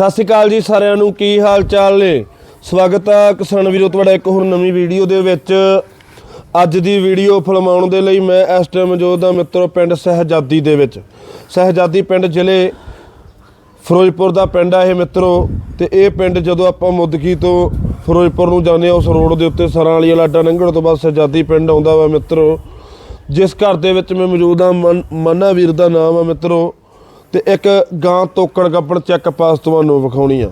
ਸਤਿ ਸ਼੍ਰੀ ਅਕਾਲ ਜੀ ਸਾਰਿਆਂ ਨੂੰ, ਕੀ ਹਾਲ ਚਾਲ ਨੇ? ਸਵਾਗਤ ਹੈ ਕਿਸਾਨ ਵੀਰੋ, ਤੁਹਾਡਾ ਇੱਕ ਹੋਰ ਨਵੀਂ ਵੀਡੀਓ ਦੇ ਵਿੱਚ। ਅੱਜ ਦੀ ਵੀਡੀਓ ਫਿਲਮਾਉਣ ਦੇ ਲਈ ਮੈਂ ਇਸ ਟਾਈਮ ਮੌਜੂਦ ਹਾਂ ਮਿੱਤਰੋ ਪਿੰਡ ਸਹਿਜਾਦੀ ਦੇ ਵਿੱਚ। ਸਹਿਜਾਦੀ ਪਿੰਡ ਜ਼ਿਲ੍ਹੇ ਫਿਰੋਜ਼ਪੁਰ ਦਾ ਪਿੰਡ ਆ ਇਹ ਮਿੱਤਰੋ, ਤੇ ਇਹ ਪਿੰਡ ਜਦੋਂ ਆਪਾਂ ਮੁੱਦਕੀ ਤੋਂ ਫਿਰੋਜ਼ਪੁਰ ਨੂੰ ਜਾਂਦੇ ਆ ਉਸ ਰੋਡ ਦੇ ਉੱਤੇ ਸਰਾਂ ਵਾਲੀ ਲਾਡਾ ਲੰਘਣ ਤੋਂ ਬਾਅਦ ਸਹਿਜਾਦੀ ਪਿੰਡ ਆਉਂਦਾ ਵਾ ਮਿੱਤਰੋ। ਜਿਸ ਘਰ ਦੇ ਵਿੱਚ ਮੈਂ ਮੌਜੂਦ ਹਾਂ, ਮਨ- ਮੰਨਾ ਵੀਰ ਦਾ ਨਾਮ ਆ ਮਿੱਤਰੋ। ਤੇ ਇੱਕ ਗਾਂ ਤੋਕੜ ਗੱਪਣ ਚੈੱਕ ਪਾਸ ਤੁਹਾਨੂੰ ਵਿਖਾਉਣੀ ਆ।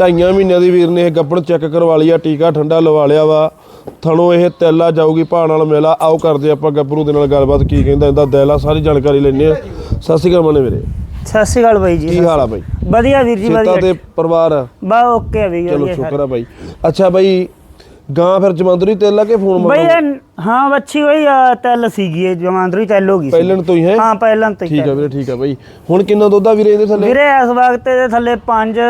ਢਾਈਆਂ ਮਹੀਨਿਆਂ ਦੀ ਵੀਰ ਨੇ ਇਹ ਗੱਪਣ ਚੈੱਕ ਕਰਵਾ ਲਈ ਆ ਟੀਕਾ ਠੰਡਾ ਲਵਾ ਲਿਆ ਵਾ। ਥਣੋਂ ਇਹ ਤੈਲਾ ਜਾਊਗੀ ਭਾਅ ਨਾਲ ਮੇਲਾ ਆਓ ਕਰਦੇ ਆਪਾਂ ਗੱਭਰੂ ਦੇ ਨਾਲ ਗੱਲਬਾਤ ਕੀ ਕਹਿੰਦਾ ਇਹਦਾ ਦਿਲ ਸਾਰੀ ਜਾਣਕਾਰੀ ਲੈਣੇ ਆ। ਸਤਿ ਸ਼੍ਰੀ ਅਕਾਲ ਮਨੇ ਵੀਰੇ। ਸਤਿ ਸ਼੍ਰੀ ਅਕਾਲ ਬਾਈ ਜੀ। ਕੀ ਹਾਲ ਆ ਬਾਈ? ਵਧੀਆ ਵੀਰ ਜੀ ਵਧੀਆ। ਤੇ ਪਰਿਵਾਰ? ਬਾ ਓਕੇ ਆ ਵੀਰ ਚਲੋ ਸ਼ੁਕਰ ਆ ਬਾਈ। ਅੱਛਾ ਬਾਈ ਗਾਂ ਫਿਰ ਜਮੰਦਰੀ ਤੇਲ ਲਾ ਕੇ ਫੋਨ ਬਾਈ ਮਾਰੋ ਇਹ- ਹਾਂ ਹੋਈ ਆ ਤੈਲ ਸੀਗੀ ਇਹ ਜਮਾਂਦਰੀ ਤੈਲ ਹੋ ਗਈ ਸੀ। ਪਹਿਲਣ ਤੋਂ ਹੀ ਹੈ? ਹਾਂ ਪਹਿਲਾਂ ਤੋਂ ਹੀ ਠੀਕ ਆ। ਵੀਰੇ ਠੀਕ ਆ ਬਾਈ। ਹੁਣ ਕਿੰਨਾ ਦੁੱਧ ਆ ਵੀਰੇ ਇਹਦੇ ਥੱਲੇ? ਵੀਰੇ ਇਸ ਵਕਤ ਇਹਦੇ ਥੱਲੇ 5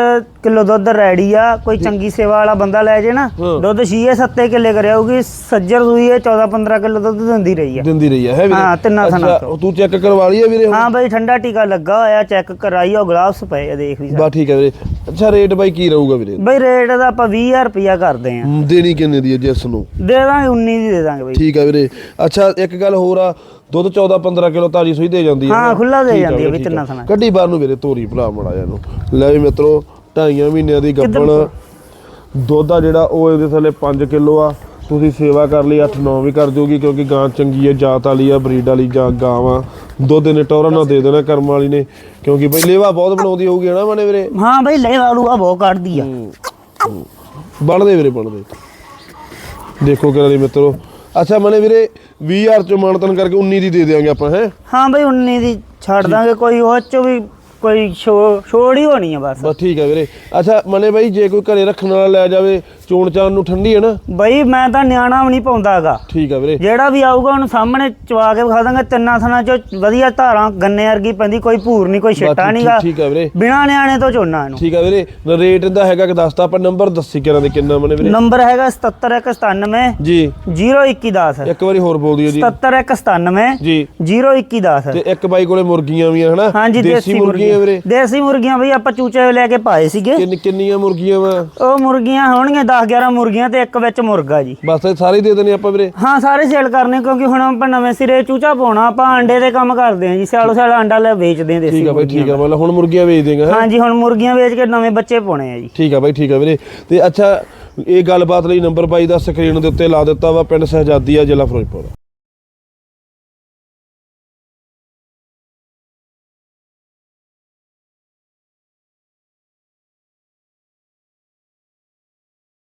ਕਿਲੋ ਦੁੱਧ ਰੈਡੀ ਆ। ਕੋਈ ਚੰਗੀ ਸੇਵਾ ਵਾਲਾ ਬੰਦਾ ਲੈ ਜੇ ਨਾ ਹਾਂ। ਦੁੱਧ 6-7 ਕਿੱਲੇ ਕਰਿਆਊਗੀ ਸੱਜਰ ਸੂਈ ਹੈ 14-15 ਕਿਲੋ ਦੁੱਧ ਦਿੰਦੀ ਰਹੀ ਆ। ਦਿੰਦੀ ਰਹੀ ਆ ਹੈ ਵੀਰੇ? ਹਾਂ, ਤਿੰਨਾਂ ਅੱਛਾ, ਤੋਂ। ਚੈੱਕ ਕਰਵਾ ਲਈ ਆ ਵੀਰੇ ਹੁਣ? ਹਾਂ ਬਾਈ ਠੰਡਾ ਟੀਕਾ ਲੱਗਾ ਹੋਇਆ ਚੈੱਕ ਕਰਾਈ ਉਹ ਗਲਾਵਸ ਪਏ ਆ ਦੇਖ ਵੀ ਬਾ ਠੀਕ ਆ ਵੀਰੇ। ਅੱਛਾ ਰੇਟ ਬਾਈ ਕੀ ਰਹੂਗਾ ਵੀਰੇ? ਬਾਈ ਰੇਟ ਦਾ ਆਪਾਂ 20000 ਰੁਪਿਆ ਕਰਦੇ ਆ ਦੇਣੀ ਕਿੰਨੇ ਦੀ ਹੈ ਜਿਸ ਨੂੰ? ਦੇ ਦਾਂਗੇ 19 ਦੀ ਦੇ ਦਾਂਗੇ ਬਾਈ। ਠੀਕ ਆ ਵੀਰੇ। ਅੱਛਾ ਇੱਕ ਗੱਲ ਹੋਰ ਆ ਦੁੱਧ 14 15 ਕਿਲੋ ਤਾਜੀ ਸੂਈ ਦੇ ਜਾਂਦੀ ਹੈ ਹਾਂ, ਨਾ? ਖੁੱਲਾ ਦੇ ਠੀਕ ਆ ਜਾਂਦੀ ਹੈ ਵੀਰੇ, ਵੀ ਠੀਕ ਆ। ਤਿੰਨਾਂ ਥਣਾਂ 'ਚ। ਕੱਢੀ ਬਾਹਰ ਨੂੰ ਵੀਰੇ ਤੋਰੀ ਭਲਾ ਮੜਾ ਜਾ ਨੂੰ ਲੈ ਵੀ ਮਿੱਤਰੋ ਢਾਈਆਂ ਮਹੀਨਿਆਂ ਦੀ ਗੱਬਣ। ਦੁੱਧ ਆ ਜਿਹੜਾ ਉਹ ਇਹਦੇ ਥੱਲੇ 5 ਕਿਲੋ ਆ। ਤੁਸੀਂ ਸੇਵਾ ਕਰ ਲਈ 8 9 ਵੀ ਕਰ ਦਿਓਗੀ ਕਿਉਂਕਿ ਗਾਂ ਚੰਗੀ ਹੈ ਜਾਤ ਵਾਲੀ ਆ ਬਰੀਡ ਵਾਲੀ ਜਾਂ ਗਾਂ ਵਾ। ਦੁੱਧ ਨੇ ਟੋਰਾ ਨਾ ਦੇ ਦੇਣਾ ਕਰਮ ਵਾਲੀ ਨੇ ਕਿਉਂਕਿ ਬਈ ਲੇਵਾ ਬਹੁਤ ਬਣਾਉਂਦੀ ਹੋਊਗੀ ਹਨਾ ਮਨੇ ਵੀਰੇ? ਹਾਂ ਬਾਈ ਲੈ ਵਾਲੂਗਾ ਬਹੁਤ ਕੱਢਦੀ ਆ। ਬਣਦੇ ਵੀਰੇ ਬਣਦੇ। ਦੇਖੋ ਕਿਹੜਾ ਦੀ ਮਿੱਤਰੋ। ਅੱਛਾ ਮਨੇ ਵੀਰੇ 20000 ਚੋਂ ਮਾਨਤਨ ਕਰਕੇ 19 ਦੀ ਦੇ ਦੇਵਾਂਗੇ ਆਪਾਂ ਹੈ? ਹਾਂ ਬਈ 19 ਦੀ ਛੱਡ ਦਾਂਗੇ ਕੋਈ ਉਹ ਚੋਂ ਵੀ ਕੋਈ ਛੋੜ ਹੀ ਹੋਣੀ ਆ ਬਸ। ਬਸ ਠੀਕ ਹੈ ਵੀਰੇ। ਅੱਛਾ ਮਨੇ ਬਾਈ ਜੇ ਕੋਈ ਘਰੇ ਰੱਖਣ ਵਾਲਾ ਲੈ ਜਾਵੇ ਚੋਣ ਚਾਣ ਨੂੰ ਠੰਡੀ ਹੈ ਨਾ? ਬਈ ਮੈਂ ਤਾਂ ਨਿਆਣਾ ਵੀ ਨਹੀਂ ਪਾਉਂਦਾਗਾ ਠੀਕ ਹੈ ਵੀਰੇ। ਜਿਹੜਾ ਵੀ ਆਊਗਾ ਉਹਨੂੰ ਸਾਹਮਣੇ ਚਵਾ ਕੇ ਵਿਖਾ ਦਾਂਗੇ। ਤਿੰਨਾਂ ਥਣਾਂ ਚੋਂ ਵਧੀਆ ਧਾਰਾਂ ਗੰਨੇ ਵਰਗੀ ਪੈਂਦੀ ਕੋਈ ਭੂਰ ਨਹੀਂ ਕੋਈ ਛਿੱਟਾ ਨਹੀਂਗਾ। ਠੀਕ ਹੈ ਵੀਰੇ। ਬਿਨਾ ਨਿਆਣੇ ਤੋਂ ਝੋਨਾ ਇਹਨੂੰ। ਠੀਕ ਹੈ ਵੀਰੇ। ਰੇਟ ਦਾ ਹੈਗਾ ਕਿ ਦੱਸਤਾ ਆਪਾਂ ਨੰਬਰ ਦੱਸੀ ਕਿਹਨਾਂ ਦੇ ਕਿੰਨਾ ਮਨੇ ਵੀਰੇ? ਨੰਬਰ ਹੈਗਾ 77197 ਜੀ। 0110 ਇੱਕ ਵਾਰੀ ਹੋਰ ਬੋਲ ਦਿਓ ਜੀ। 77197 ਜੀ। 0110 ਤੇ ਇੱਕ ਬਾਈ ਕੋਲੇ ਮੁਰਗੀਆਂ ਵੀ ਆ ਹਨਾ? ਹਾਂਜੀ ਦੇਸੀ ਮੁਰਗੀਆਂ ਵੀਰੇ? ਦੇਸੀ ਮੁਰਗੀਆਂ ਬਈ ਆਪਾਂ ਚੂਚੇ ਲੈ ਕੇ ਪਾਏ ਸੀਗੇ। ਕਿੰਨ ਕਿੰਨੀਆਂ ਮੁਰਗੀਆਂ ਵਾ? ਉਹ ਮੁਰਗੀਆਂ ਹੋਣਗੀਆਂ 10 11 ਮੁਰਗੀਆਂ ਤੇ ਇੱਕ ਵਿੱਚ ਮੁਰਗਾ ਜੀ। ਬਸ ਇਹ ਸਾਰੇ ਦੇ ਦੇਣੇ ਆਪਾਂ ਵੀਰੇ? ਹਾਂ ਸਾਰੇ ਸੇਲ ਕਰਨੇ ਕਿਉਂਕਿ ਹੁਣ ਆਪਾਂ ਨਵੇਂ ਸਿਰੇ ਚੂਚਾ ਪਾਉਣਾ ਆਪਾਂ ਅੰਡੇ ਦੇ ਕੰਮ ਕਰਦੇ ਹਾਂ ਜੀ ਸਾਲੋ ਸਾਲ ਅੰਡਾ ਲੈ ਵੇਚਦੇ ਹਾਂ ਦੇਸੀ ਠੀਕ ਆ ਬਾਈ ਠੀਕ ਆ ਮਤਲਬ ਹੁਣ ਮੁਰਗੀਆਂ ਵੇਚ ਦੇਗਾ ਹੈਂ? ਹਾਂਜੀ ਹੁਣ ਮੁਰਗੀਆਂ ਵੇਚ ਕੇ ਨਵੇਂ ਬੱਚੇ ਪਾਉਣੇ ਆ ਜੀ। ਠੀਕ ਆ ਬਾਈ ਠੀਕ ਆ ਵੀਰੇ। ਤੇ ਅੱਛਾ ਇਹ ਗੱਲਬਾਤ ਲਈ ਨੰਬਰ ਬਾਈ ਦਾ ਸਕਰੀਨ ਦੇ ਉੱਤੇ ਲਾ ਦਿੱਤਾ ਵਾ ਪਿੰਡ ਸਹਜਾਦੀ ਆ ਜ਼ਿਲ੍ਹਾ ਫਿਰੋਜ਼ਪੁਰ।